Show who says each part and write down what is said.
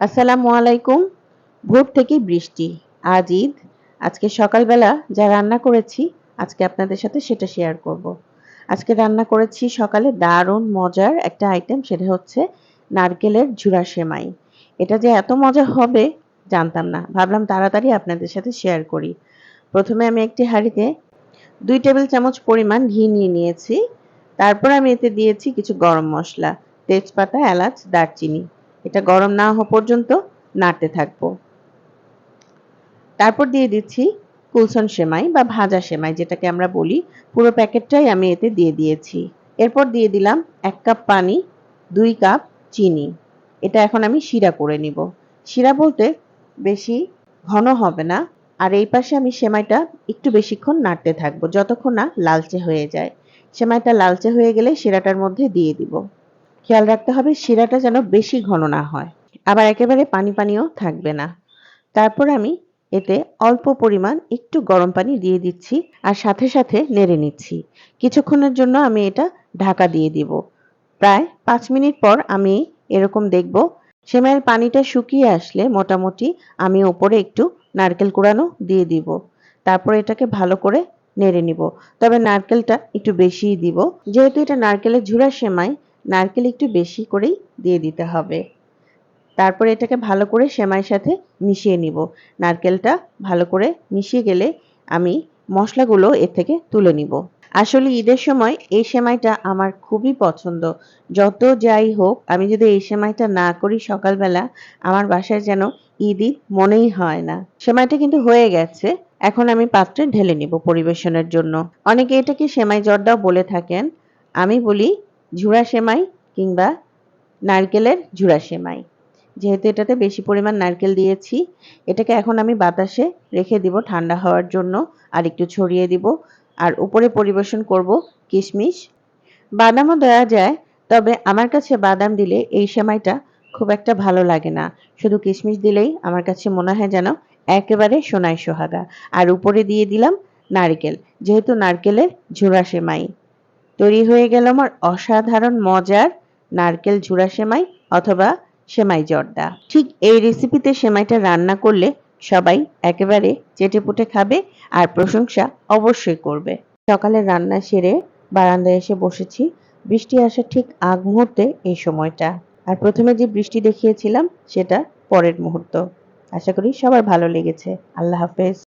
Speaker 1: আসসালামু আলাইকুম। ভোর থেকে বৃষ্টি, আজ ঈদ। আজকে সকালবেলা যা রান্না করেছি, আজকে আপনাদের সাথে সেটা শেয়ার করব। আজকে রান্না করেছি সকালে দারুণ মজার একটা আইটেম সেটা হচ্ছে নারকেলের ঝুরা সেমাই। এটা যে এত মজা হবে, জানতাম না। ভাবলাম তাড়াতাড়ি আপনাদের সাথে শেয়ার করি। প্রথমে আমি একটি হাঁড়িতে দুই টেবিল চামচ পরিমাণ ঘি নিয়ে নিয়েছি। তারপর আমি এতে দিয়েছি কিছু গরম মশলা, তেজপাতা, এলাচ, দারচিনি। এটা গরম না হওয়া পর্যন্ত নাড়তে থাকব। তারপর দিয়ে দিচ্ছি কুলসন সেমাই বা ভাজা সেমাই, যেটাকে আমরা বলি। পুরো প্যাকেটটাই আমি এতে দিয়ে দিয়েছি। এরপর দিয়ে দিলাম এক কাপ পানি, দুই কাপ চিনি। এটা এখন আমি শিরা করে নিব। শিরা বলতে বেশি ঘন হবে না, আর এই পাশে আমি সেমাইটা একটু বেশিক্ষণ নাড়তে থাকব, যতক্ষণ না লালচে হয়ে যায়। সেমাইটা লালচে হয়ে গেলে শিরাটার মধ্যে দিয়ে দিব। খেয়াল রাখতে হবে শিরাটা যেন বেশি ঘন না হয়। আবার একেবারে পানি পানিও থাকবে না। তারপর আমি এতে অল্প পরিমাণ একটু গরম পানি দিয়ে দিচ্ছি আর সাথে সাথে নেড়ে নিচ্ছি। কিছুক্ষণের জন্য আমি এটা ঢাকা দিয়ে দিব। প্রায় পাঁচ মিনিট পর আমি এরকম দেখব, সেমাইয়ের পানিটা শুকিয়ে আসলে মোটামুটি আমি ওপরে একটু নারকেল কুড়ানো দিয়ে দিব। তারপর এটাকে ভালো করে নেড়ে নিব। তবে নারকেলটা একটু বেশিই দিব। যেহেতু এটা নারকেলের ঝুরা সেমাই নারকেল একটু বেশি করেই দিয়ে দিতে হবে। তারপর এটাকে ভালো করে সেমাইয়ের সাথে মিশিয়ে নিব। নারকেলটা ভালো করে মিশিয়ে গেলে আমি মশলাগুলো এর থেকে তুলে নিব। আসলে ঈদের সময় এই সেমাইটা আমার খুবই পছন্দ। যত যাই হোক, আমি যদি এই সেমাইটা না করি সকালবেলা, আমার বাসায় যেন ঈদ ঈদ মনেই হয় না। সেমাইটা কিন্তু হয়ে গেছে, এখন আমি পাত্রে ঢেলে নিব পরিবেশনের জন্য। অনেকে এটাকে সেমাই জর্দাও বলে থাকেন। আমি বলি ঝুড়া সেমাই কিংবা নারকেলের ঝুড়া সেমাই যেহেতু এটাতে বেশি পরিমাণ নারকেল দিয়েছি, এটাকে এখন আমি বাতাসে রেখে দিব ঠান্ডা হওয়ার জন্য, আর একটু ছড়িয়ে দিব। আর উপরে পরিবেশন করব কিশমিশ। বাদামও দেওয়া যায়, তবে আমার কাছে বাদাম দিলে এই সেমাইটা খুব একটা ভালো লাগে না। শুধু কিশমিশ দিলেই আমার কাছে মনে হয় যেন একেবারে সোনায় সোহাগা। আর উপরে দিয়ে দিলাম নারকেল, যেহেতু নারকেলের ঝুড়া সেমাই তৈরি হয়ে গেল আমার অসাধারণ মজার নারকেল ঝুড়া সেমাই অথবা সেমাই জর্দা। ঠিক এই রেসিপিতে সেমাইটা রান্না করলে সবাই একেবারে চেটেপুটে খাবে আর প্রশংসা অবশ্যই করবে। সকালে রান্না সেরে বারান্দায় এসে বসেছি। বৃষ্টি আসার ঠিক আগ মুহূর্তে এই সময়টা। আর প্রথমে যে বৃষ্টি দেখিয়েছিলাম সেটা পরের মুহূর্ত। আশা করি সবার ভালো লেগেছে। আল্লাহ হাফেজ।